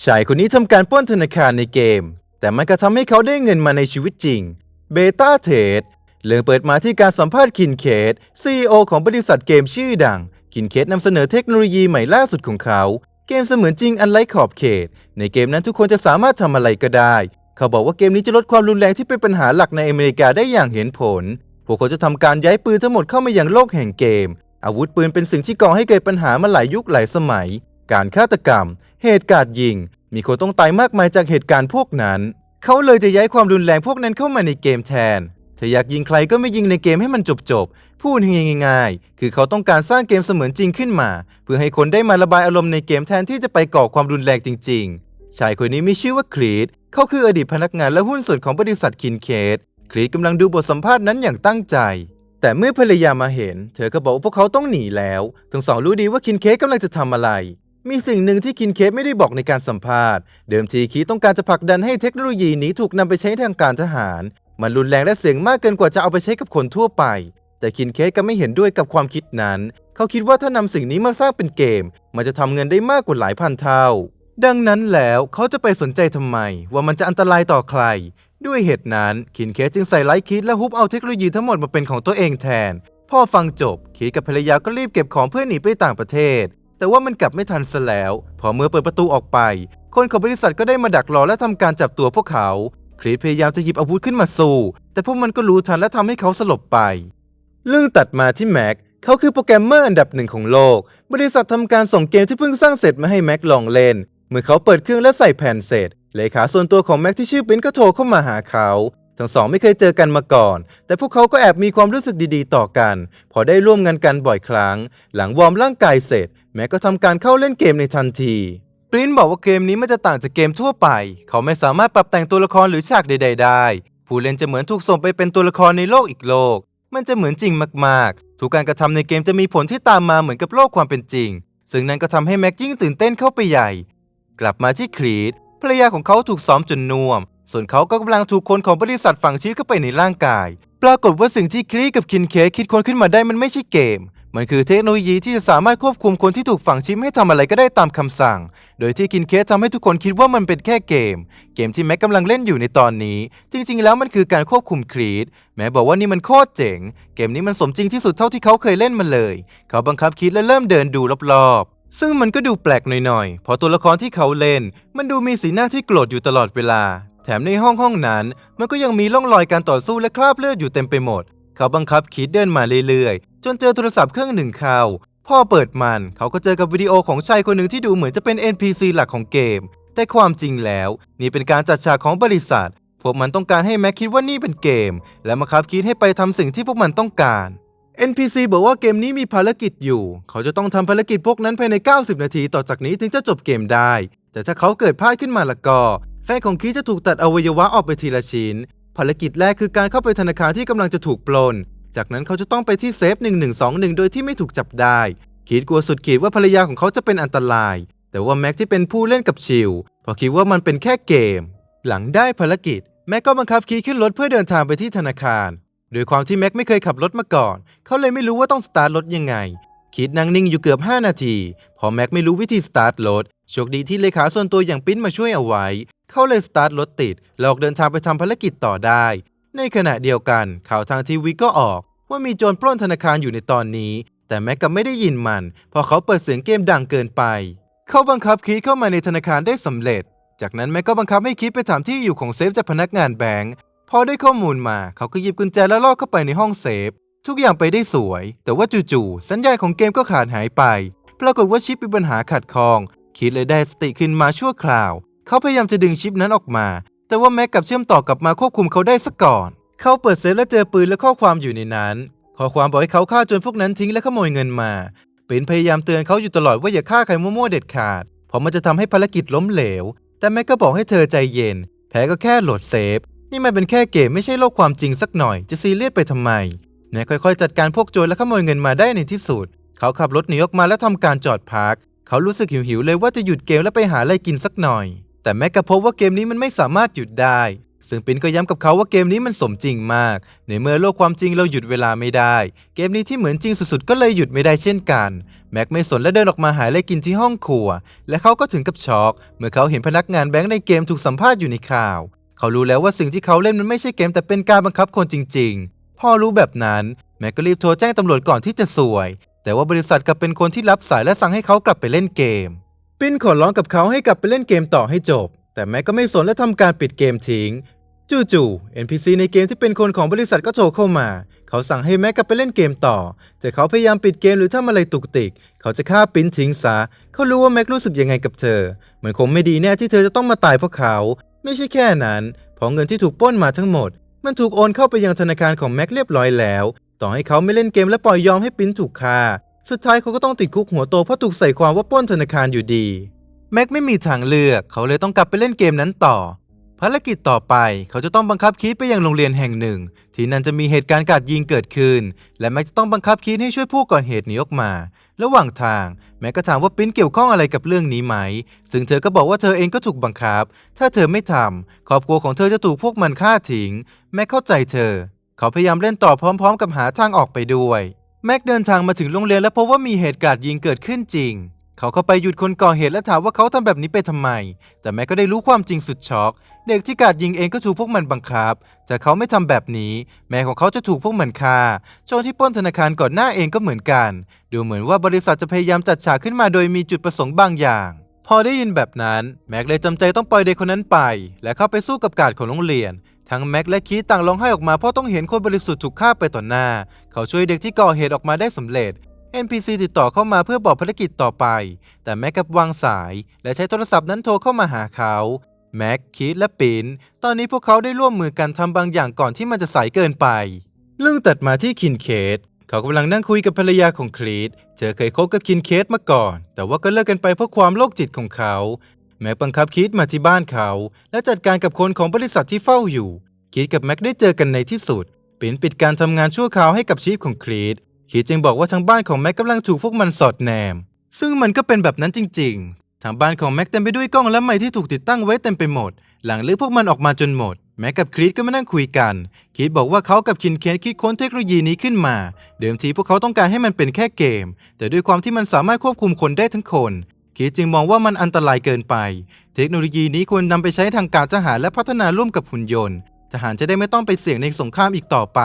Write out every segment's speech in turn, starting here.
ชายคนนี้ทำการปล้นธนาคารในเกม แต่มันก็ทำให้เขาได้เงินมาในชีวิตจริง เบต้าเทดเรื่องเปิดมาที่การสัมภาษณ์คินเคส CEO ของบริษัทเกมชื่อดัง คินเคสนำเสนอเทคโนโลยีใหม่ล่าสุดของเขา เกมเสมือนจริงอันไร้ขอบเขต ในเกมนั้นทุกคนจะสามารถทำอะไรก็ได้ เขาบอกว่าเกมนี้จะลดความรุนแรงที่เป็นปัญหาหลักในอเมริกาได้อย่างเห็นผล พวกเขาจะทำการย้ายปืนทั้งหมดเข้ามาอยังโลกแห่งเกม อาวุธปืนเป็นสิ่งที่ก่อให้เกิดปัญหามาหลายยุคหลายสมัย การฆาตกรรม เหตุการณ์ยิง มีคนต้องตายมากมายจากเหตุการณ์พวกนั้น เขาเลยจะย้ายความรุนแรงพวกนั้นเข้ามาในเกมแทน ถ้าอยากยิงใครก็ไม่ยิงในเกมให้มันจบๆพูดง่ายๆ คือเขาต้องการสร้างเกมเสมือนจริงขึ้นมา เพื่อให้คนได้มาระบายอารมณ์ในเกมแทนที่จะไปก่อความรุนแรงจริง ๆ ชายคนนี้มีชื่อว่าครีดเขาคืออดีตพนักงานและหุ้นส่วนของบริษัทคินเคสครีดกำลังดูบทสัมภาษณ์นั้นอย่างตั้งใจแต่เมื่อภรรยามาเห็น เธอก็บอกว่าพวกเขาต้องหนีแล้ว ทั้งสองรู้ดีว่าคินเคสกำลังจะทำอะไร มีสิ่งหนึ่งที่คินเคสไม่ได้บอกในการสัมภาษณ์ เดิมทีคีต้องการจะผลักดันให้เทคโนโลยีนี้ถูกนำไปใช้ทางการทหาร มันรุนแรงและเสี่ยงมากเกินกว่าจะเอาไปใช้กับคนทั่วไป แต่คินเคสก็ไม่เห็นด้วยกับความคิดนั้น เขาคิดว่าถ้านำสิ่งนี้มาสร้างเป็นเกม มันจะทำเงินได้มากกว่าหลายพันเท่า ดังนั้นแล้วเขาจะไปสนใจทำไม ว่ามันจะอันตรายต่อใคร ด้วยเหตุนั้นคินเคสจึงใส่ไลท์คิดและฮุบเอาเทคโนโลยีทั้งหมดมาเป็นของตัวเองแทน พ่อฟังจบคิดกับภรรยาก็รีบเก็บของเพื่อหนีไปต่างประเทศ แต่ว่ามันกลับไม่ทันซะแล้ว พอเมื่อเปิดประตูออกไป คนของบริษัทก็ได้มาดักรอและทำการจับตัวพวกเขาครีดพยายามจะหยิบอาวุธขึ้นมาสู้แต่พวกมันก็รู้ทันและทำให้เขาสลบไป เรื่องตัดมาที่แม็กเขาคือโปรแกรมเมอร์อันดับหนึ่งของโลก บริษัททำการส่งเกมที่เพิ่งสร้างเสร็จมาให้แม็กลองเล่น เมื่อเขาเปิดเครื่องและใส่แผ่นเสร็จเลขาส่วนตัวของแม็กที่ชื่อปิ้นก็โทรเข้ามาหาเขา ทั้งสองไม่เคยเจอกันมาก่อน แต่พวกเขาก็แอบมีความรู้สึกดีๆ ต่อกัน พอได้ร่วมงานกันบ่อยครั้ง หลังวอร์มร่างกายเสร็จ แม็กก็ทำการเข้าเล่นเกมในทันทีปริ้นบอกว่าเกมนี้มันจะต่างจากเกมทั่วไป เขาไม่สามารถปรับแต่งตัวละครหรือฉากใด ๆ ได้ ผู้เล่นจะเหมือนถูกส่งไปเป็นตัวละครในโลกอีกโลก มันจะเหมือนจริงมากๆ ทุกการกระทำในเกมจะมีผลที่ตามมาเหมือนกับโลกความเป็นจริง ซึ่งนั่นก็ทำให้แม็กยิ่งตื่นเต้นเข้าไปใหญ่ กลับมาที่ครีดภรรยาของเขาถูกซ้อมจนน่วม ส่วนเขาก็กำลังถูกคนของบริษัทฝังชีพเข้าไปในร่างกาย ปรากฏว่าสิ่งที่ครีดกับคินเคคิดค้นขึ้นมาได้มันไม่ใช่เกม มันคือเทคโนโลยีที่จะสามารถควบคุมคนที่ถูกฝังชิปให้ทำอะไรก็ได้ตามคำสั่ง โดยที่คินเคสทำให้ทุกคนคิดว่ามันเป็นแค่เกม เกมที่แม็กกำลังเล่นอยู่ในตอนนี้ จริง ๆ แล้วมันคือการควบคุมครีดแม้บอกว่านี่มันโคตรเจ๋ง เกมนี้มันสมจริงที่สุดเท่าที่เขาเคยเล่นมาเลย เขาบังคับคิดและเริ่มเดินดูรอบๆ ซึ่งมันก็ดูแปลกหน่อยๆ เพราะตัวละครที่เขาเล่น มันดูมีสีหน้าที่โกรธอยู่ตลอดเวลา แถมในห้องห้องนั้น มันก็ยังมีร่องรอยการต่อสู้และคราบเลือดอยู่เต็มไปหมด เขาบังคับคิดเดินมาเรื่อยๆ จนเจอโทรศัพท์เครื่องหนึ่งเข้าพ่อเปิดมันเขาก็เจอกับวิดีโอของชายคนหนึ่งที่ดูเหมือนจะเป็น NPC หลักของเกม แต่ความจริงแล้ว นี่เป็นการจัดฉากของบริษัท พวกมันต้องการให้แม็กคิดว่านี่เป็นเกม และมาคับคิดให้ไปทำสิ่งที่พวกมันต้องการ NPC บอกว่าเกมนี้มีภารกิจอยู่ เขาจะต้องทำภารกิจพวกนั้นภายใน 90 นาทีต่อจากนี้ถึงจะจบเกมได้ แต่ถ้าเขาเกิดพลาดขึ้นมาละก็ แฟนของคีจะถูกตัดอวัยวะออกไปทีละชิ้น ภารกิจแรกคือการเข้าไปธนาคารที่กำลังจะถูกปล้น จากนั้นเขาจะต้องไปที่เซฟ 1121 โดยที่ไม่ถูกจับได้คีดกลัวสุดขีดว่าภรรยาของเขาจะเป็นอันตราย แต่ว่าแม็กที่เป็นผู้เล่นกับชิลเพราะคิดว่ามันเป็นแค่เกม หลังได้ภารกิจ แม็กก็บังคับคีขึ้นรถเพื่อเดินทางไปที่ธนาคาร โดยความที่แม็กไม่เคยขับรถมาก่อน เขาเลยไม่รู้ว่าต้องสตาร์ทรถยังไง คิดนั่งนิ่งอยู่เกือบ 5 นาที พอแม็กไม่รู้วิธีสตาร์ทรถ โชคดีที่เลขาส่วนตัวอย่างปิ้นมาช่วยเอาไว้ เขาเลยสตาร์ทรถติดแล้วออกเดินทางไปทำภารกิจต่อได้ ในขณะเดียวกันข่าวทางทีวีก็ออก ว่ามีโจรปล้นธนาคารอยู่ในตอนนี้ แต่แม็กก็ไม่ได้ยินมันเพราะเขาเปิดเสียงเกมดังเกินไป เขาบังคับคีดเข้ามาในธนาคารได้สำเร็จ จากนั้นแม็กก็บังคับให้คีดไปถามที่อยู่ของเซฟจากพนักงานแบงก์พอได้ข้อมูลมาเขาก็หยิบกุญแจแล้วลอกเข้าไปในห้องเซฟ ทุกอย่างไปได้สวย แต่ว่าจู่ๆสัญญาณของเกมก็ขาดหายไป ปรากฏว่าชิปมีปัญหาขัดข้อง คิดเลยได้สติขึ้นมาชั่วคราว เขาพยายามจะดึงชิปนั้นออกมา แต่ว่าแม็กกับเชื่อมต่อกลับมาควบคุมเขาได้ซะก่อน เขาเปิดเซฟและเจอปืนและข้อความอยู่ในนั้น ข้อความบอกให้เขาฆ่าจรพวกนั้นทิ้งและขโมยเงินมาเป็นพยายามเตือนเขาอยู่ตลอดว่าอย่าฆ่าใครมั่วๆเด็ดขาด เพราะมันจะทำให้ภารกิจล้มเหลว แต่แม็กก็บอกให้เธอใจเย็น แพ้ก็แค่โหลดเซฟ นี่มันเป็นแค่เกมไม่ใช่โลกความจริงสักหน่อย จะซีเรียสไปทำไมแม็กค่อยๆ จัดการพวกโจรและขโมยเงินมาได้ในที่สุด เขาขับรถหนีออกมาแล้วทำการจอดพัก เขารู้สึกหิวๆเลยว่าจะหยุดเกมและไปหาอะไรกินสักหน่อย แต่แม็กก็พบว่าเกมนี้มันไม่สามารถหยุดได้ ซึ่งปินก็ย้ำกับเขาว่าเกมนี้มันสมจริงมาก ในเมื่อโลกความจริงเราหยุดเวลาไม่ได้ เกมนี้ที่เหมือนจริงสุดๆ ก็เลยหยุดไม่ได้เช่นกัน แม็กไม่สนและเดินออกมาหาอะไรกินที่ห้องครัว และเขาก็ถึงกับช็อก เมื่อเขาเห็นพนักงานแบงค์ในเกมถูกสัมภาษณ์อยู่ในข่าว เขารู้แล้วว่าสิ่งที่เขาเล่นมันไม่ใช่เกมแต่เป็นการบังคับคนจริง ๆ พ่อรู้แบบนั้นแม็กก็รีบโทรแจ้งตำรวจก่อนที่จะสวย แต่ว่าบริษัทกลับเป็นคนที่รับสายและสั่งให้เขากลับไปเล่นเกม ปินขอร้องกับเขาให้กลับไปเล่นเกมต่อให้จบ แต่แม็กก็ไม่สนและทำการปิดเกมทิ้ง จู่ๆ NPC ในเกมที่เป็นคนของบริษัทก็โทรเข้ามา เขาสั่งให้แม็กกลับไปเล่นเกมต่อ แต่เขาพยายามปิดเกมหรือทำอะไรตุกติก เขาจะฆ่าปินทิ้งซะ เขารู้ว่าแม็กรู้สึกยังไงกับเธอ มันคงไม่ดีแน่ที่เธอจะต้องมาตายเพราะเขา ไม่ใช่แค่นั้น เพราะเงินที่ถูกปล้นมาทั้งหมด มันถูกโอนเข้าไปยังธนาคารของแม็กเรียบร้อยแล้ว ต่อให้เขาไม่เล่นเกมและปล่อยยอมให้ปิ้นถูกฆ่า สุดท้ายเขาก็ต้องติดคุกหัวโตเพราะถูกใส่ความว่าปล้นธนาคารอยู่ดี แม็กไม่มีทางเลือก เขาเลยต้องกลับไปเล่นเกมนั้นต่อ ภารกิจต่อไปเขาจะต้องบังคับคีดไปยังโรงเรียนแห่งหนึ่ง ที่นั่นจะมีเหตุการณ์การยิงเกิดขึ้น และแม็กจะต้องบังคับคีดให้ช่วยผู้ก่อเหตุหนีออกมา ระหว่างทาง แม็กก็ถามว่าปิ้นเกี่ยวข้องอะไรกับเรื่องนี้ไหม ซึ่งเธอก็บอกว่าเธอเองก็ถูกบังคับ ถ้าเธอไม่ทำครอบครัวของเธอจะถูกพวกมันฆ่าทิ้ง แม็กเข้าใจเธอ เขาพยายามเล่นต่อพร้อม ๆ กับหาทางออกไปด้วย แม็กเดินทางมาถึงโรงเรียนและพบว่ามีเหตุการณ์ยิงเกิดขึ้นจริง เขาเข้าไปหยุดคนก่อเหตุและถามว่าเขาทำแบบนี้ไปทำไม แต่แม็กก็ได้รู้ความจริงสุดช็อก เด็กที่กาดยิงเองก็ถูกพวกมันบังคับ แต่เขาไม่ทำแบบนี้ แม่ของเขาจะถูกพวกมันฆ่าโจรที่ปล้นธนาคารก่อนหน้าเองก็เหมือนกัน ดูเหมือนว่าบริษัทจะพยายามจัดฉากขึ้นมาโดยมีจุดประสงค์บางอย่างพอได้ยินแบบนั้น แม็กเลยจำใจต้องปล่อยเด็กคนนั้นไป และเข้าไปสู้กับกาดของโรงเรียน ทั้งแม็กและคีตต่างร้องไห้ออกมาเพราะต้องเห็นคนบริสุทธิ์ถูกฆ่าไปต่อหน้า เขาช่วยเด็กที่ก่อเหตุออกมาได้สำเร็จ NPC ติดต่อเข้ามาเพื่อบอกภารกิจต่อไป แต่แม็กกับวางสาย และใช้โทรศัพท์นั้นโทรเข้ามาหาเขาแม็กคีตและปินตอนนี้พวกเขาได้ร่วมมือกันทำบางอย่างก่อนที่มันจะสายเกินไป เรื่องตัดมาที่คินเคทเขากำลังนั่งคุยกับภรรยาของคลีตเธอเคยคบกับคินเคทมาก่อน แต่ว่าก็เลิกกันไปเพราะความโรคจิตของเขา แม็กบังคับคีตมาที่บ้านเขา และจัดการกับคนของบริษัทที่เฝ้าอยู่คีตกับแม็กได้เจอกันในที่สุดปินปิดการทำงานชั่วคราวให้กับชีฟของคลีตคีตจึงบอกว่าทางบ้านของแม็กกำลังถูกพวกมันสอดแนม ซึ่งมันก็เป็นแบบนั้นจริง ๆ ทางบ้านของแม็กเต็มไปด้วยกล้องและไมค์ที่ถูกติดตั้งไว้เต็มไปหมด หลังลื้อพวกมันออกมาจนหมด แม็กกับครีตก็มานั่งคุยกันครีตบอกว่าเขากับคินเคนคิดค้นเทคโนโลยีนี้ขึ้นมา เดิมทีพวกเขาต้องการให้มันเป็นแค่เกม แต่ด้วยความที่มันสามารถควบคุมคนได้ทั้งคน เคจึงมองว่ามันอันตรายเกินไป เทคโนโลยีนี้ควรนำไปใช้ทางการทหารและพัฒนาร่วมกับหุ่นยนต์ ทหารจะได้ไม่ต้องไปเสี่ยงในสงครามอีกต่อไป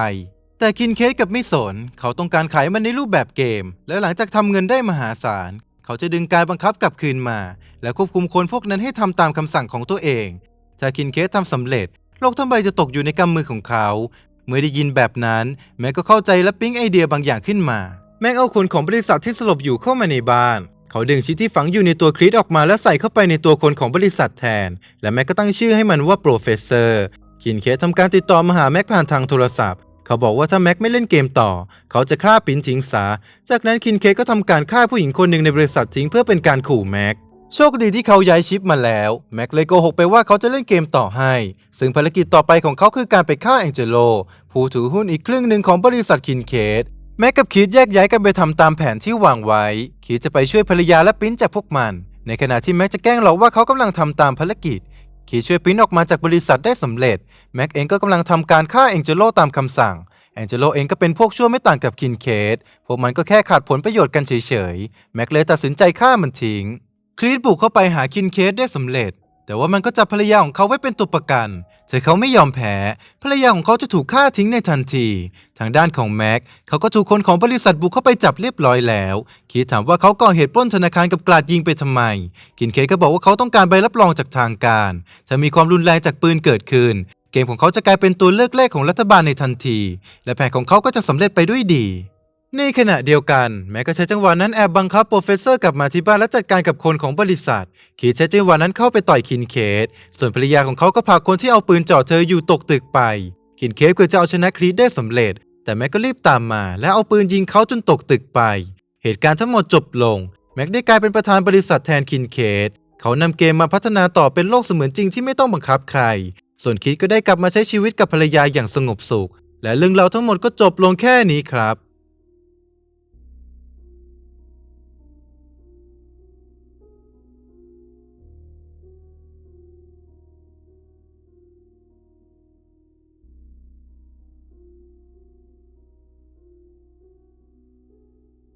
แต่คินเคสกับไม่สน เขาต้องการขายมันในรูปแบบเกม และหลังจากทำเงินได้มหาศาล เขาจะดึงการบังคับกลับคืนมา และควบคุมคนพวกนั้นให้ทำตามคำสั่งของตัวเอง ถ้าคินเคสทำสำเร็จ โลกทั้งใบจะตกอยู่ในกำมือของเขา เมื่อได้ยินแบบนั้น แม็กก็เข้าใจและปิ๊งไอเดียบางอย่างขึ้นมา แม็กเอาคนของบริษัทที่สลบอยู่เข้ามาในบ้าน เขาดึงชิปที่ฝังอยู่ในตัวคริสออกมาและใส่เข้าไปในตัวคนของบริษัทแทน และแม็กก็ตั้งชื่อให้มันว่าโปรเฟสเซอร์คินเคสทำการติดต่อมาหาแม็กผ่านทางโทรศัพท์ เขาบอกว่าถ้าแม็กไม่เล่นเกมต่อ เขาจะฆ่าปิ้นทิ้งซะจากนั้นคินเคสก็ทำการฆ่าผู้หญิงคนหนึ่งในบริษัททิ้งเพื่อเป็นการขู่แม็กโชคดีที่เขาย้ายชิปมาแล้ว แม็กเลยโกหกไปว่าเขาจะเล่นเกมต่อให้ ซึ่งภารกิจต่อไปของเขาคือการไปฆ่าแองเจโล ผู้ถือหุ้นอีกครึ่งหนึ่งของบริษัทคินเคส แม็กกับคีดแยกย้ายกันไปทำตามแผนที่วางไว้ คีดจะไปช่วยภรรยาและปิ้นจากพวกมัน ในขณะที่แม็กจะแกล้งหลอกว่าเขากำลังทำตามภารกิจ คีดช่วยปิ้นออกมาจากบริษัทได้สำเร็จ แม็กเองก็กำลังทำการฆ่าแองเจโลตามคำสั่งแองเจโลเองก็เป็นพวกชั่วไม่ต่างกับคินเคสพวกมันก็แค่ขาดผลประโยชน์กันเฉยๆ แม็กเลยตัดสินใจฆ่ามันทิ้ง คลีตบุกเข้าไปหาคินเคสได้สำเร็จ แต่ว่ามันก็จับภรรยาของเขาไว้เป็นตัวประกัน แต่เขาไม่ยอมแพ้ภรรยาของเขาจะถูกฆ่าทิ้งในทันที ทางด้านของแม็กเขาก็ถูกคนของบริษัทบุกเข้าไปจับเรียบร้อยแล้วคีถามว่าเขาก่อเหตุปล้นธนาคารกับกราดยิงไปทำไมคินเคสก็บอกว่าเขาต้องการใบรับรองจากทางการ ถ้ามีความรุนแรงจากปืนเกิดขึ้น เกมของเขาจะกลายเป็นตัวเลือกแรกของรัฐบาลในทันที และแผนของเขาก็จะสำเร็จไปด้วยดี ในขณะเดียวกัน แม้ก็ใช้จังหวะนั้นแอบบังคับโปรเฟสเซอร์กลับมาที่บ้านและจัดการกับคนของบริษัทคีดใช้จังหวะนั้นเข้าไปต่อยคินเคสส่วนภรรยาของเขาก็พาคนที่เอาปืนจ่อเธออยู่ตกตึกไป คินเคสเกือบจะเอาชนะครีดได้สำเร็จ แต่แม็กก็รีบตามมา และเอาปืนยิงเขาจนตกตึกไป เหตุการณ์ทั้งหมดจบลง แม็กได้กลายเป็นประธานบริษัทแทนคินเคสเขานำเกมมาพัฒนาต่อเป็นโลกเสมือนจริงที่ไม่ต้องบังคับใคร ส่วนคิดก็ได้กลับมาใช้ชีวิตกับภรรยาอย่างสงบสุข และเรื่องราวทั้งหมดก็จบลงแค่นี้ครับ